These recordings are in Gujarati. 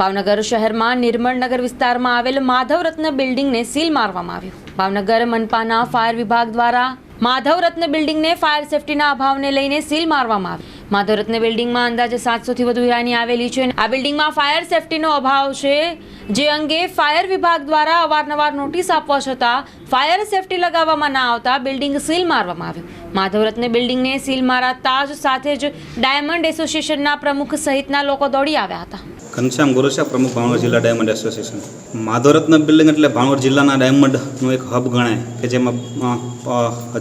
ભાવનગર શહેરમાં નિર્મળનગર વિસ્તારમાં આવેલ માધવ રત્ન બિલ્ડિંગને સીલ મારવામાં આવ્યું. ભાવનગર મનપાના ફાયર વિભાગ દ્વારા માધવ રત્ન બિલ્ડિંગને ફાયર સેફટીના અભાવને લઈને સીલ મારવામાં આવી. માધવરત્ન બિલ્ડિંગમાં અંદાજે સાતસોથી વધુ હીરાની આવેલી છે આ બિલ્ડિંગમાં ફાયર સેફટીનો અભાવ છે, જે અંગે ફાયર વિભાગ દ્વારા અવારનવાર નોટિસ આપવા છતાં ફાયર સેફટી લગાવવામાં ના આવતા બિલ્ડિંગ સીલ મારવામાં આવ્યું. માધવરત્ન બિલ્ડિંગને સીલ મારાતા જ સાથે જ ડાયમંડ એસોસિએશનના પ્રમુખ સહિતના લોકો દોડી આવ્યા હતા. ઘનશ્યામ ગોરસિયા પ્રમુખ ભાવનગર જિલ્લા ડાયમંડ એસોસિએશન માધવરત્ન બિલ્ડિંગ એટલે ભાવનગર જિલ્લાના ડાયમંડનું એક હબ ગણાય, કે જેમાં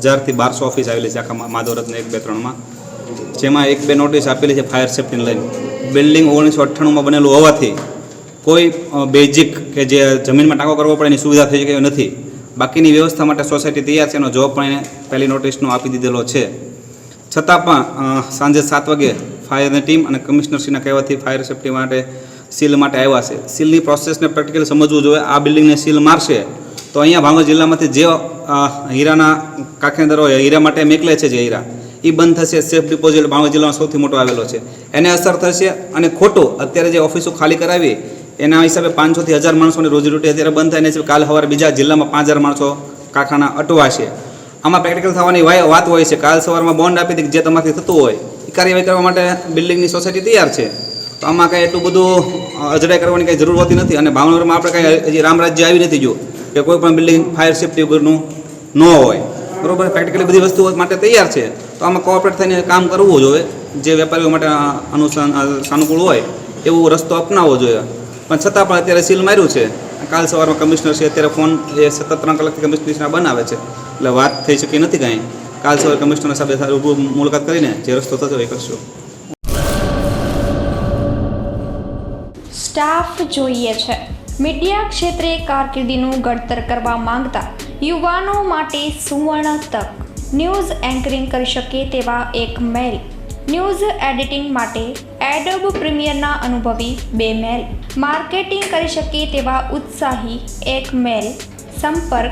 હજારથી બારસો ઓફિસ આવેલી છે આખા માધવરત્ન એક બે ત્રણમાં જેમાં એક બે નોટિસ આપેલી છે ફાયર સેફ્ટીને લઈને બિલ્ડિંગ ઓગણીસો અઠ્ઠાણુંમાં બનેલું હોવાથી કોઈ બેઝિક કે જે જમીનમાં ટાંકો કરવો પડે એની સુવિધા થઈ શકે નથી. બાકીની વ્યવસ્થા માટે સોસાયટી તૈયાર છે એનો જવાબ પણ એને પહેલી નોટિસનો આપી દીધેલો છે. છતાં પણ સાંજે સાત વાગે ફાયરની ટીમ અને કમિશનરશ્રીના કહેવાથી ફાયર સેફટી માટે સીલ માટે આવ્યા છે. સીલની પ્રોસેસને પ્રેક્ટિકલી સમજવું જોઈએ. આ બિલ્ડિંગને સીલ મારશે, તો અહીંયા ભાવનગર જિલ્લામાંથી જે હીરાના કાંખેદારો હીરા માટે મેકલે છે જે હીરા એ બંધ થશે. સેફ ડિપોઝિટ ભાવનગર જિલ્લામાં સૌથી મોટો આવેલો છે. એને અસર થશે અને ખોટું અત્યારે જે ઓફિસો ખાલી કરાવી, એના હિસાબે પાંચસોથી હજાર માણસોની રોજીરોટી અત્યારે બંધ થાય, એના કાલ સવારે બીજા જિલ્લામાં પાંચ હજાર માણસો કારખાના અટવાશે. આમાં પ્રેક્ટિકલ થવાની વાત હોય છે. કાલ સવારમાં બોન્ડ આપી દે જે તમારાથી થતું હોય કાર્યવાહી કરવા માટે બિલ્ડિંગની સોસાયટી તૈયાર છે. તો આમાં કાંઈ એટલું બધું અજડાઈ કરવાની કંઈ જરૂર હોતી નથી અને ભાવનગરમાં આપણે કાંઈ હજી રામરાજ્ય આવી નથી જો કે કોઈ પણ બિલ્ડિંગ ફાયર સેફ્ટી વગરનું ન હોય. બરોબર? પ્રેક્ટિકલી બધી વસ્તુઓ માટે તૈયાર છે. તો આમાં કોઓપરેટ થઈને કામ કરવું જોઈએ. જે વેપારીઓ માટે અનુસાન સાનુકૂળ હોય, એવો રસ્તો અપનાવવો જોઈએ. પણ છતાં પણ અત્યારે સીલ માર્યું છે. કાલ સવારમાં કમિશનર છે, અત્યારે ફોન એ સતત ત્રણ કલાકથી કમિશનરના બનાવે છે. એટલે વાત થઈ શકી નથી કાંઈ. કાલ સવારે કમિશનર રૂબરૂ મુલાકાત કરીને જે રસ્તો થતો એ કરશું. સ્ટાફ જોઈએ છે. મીડિયા ક્ષેત્રે કારકિર્દીનું ઘડતર કરવા માંગતા યુવાનો માટે સુવર્ણ તક. ન્યૂઝ એન્કરિંગ કરી શકે તેવા એક મેલ. ન્યૂઝ એડિટિંગ માટે એડોબ પ્રીમિયરના અનુભવી બે મેલ. માર્કેટિંગ કરી શકે તેવા ઉત્સાહી એક મેલ. સંપર્ક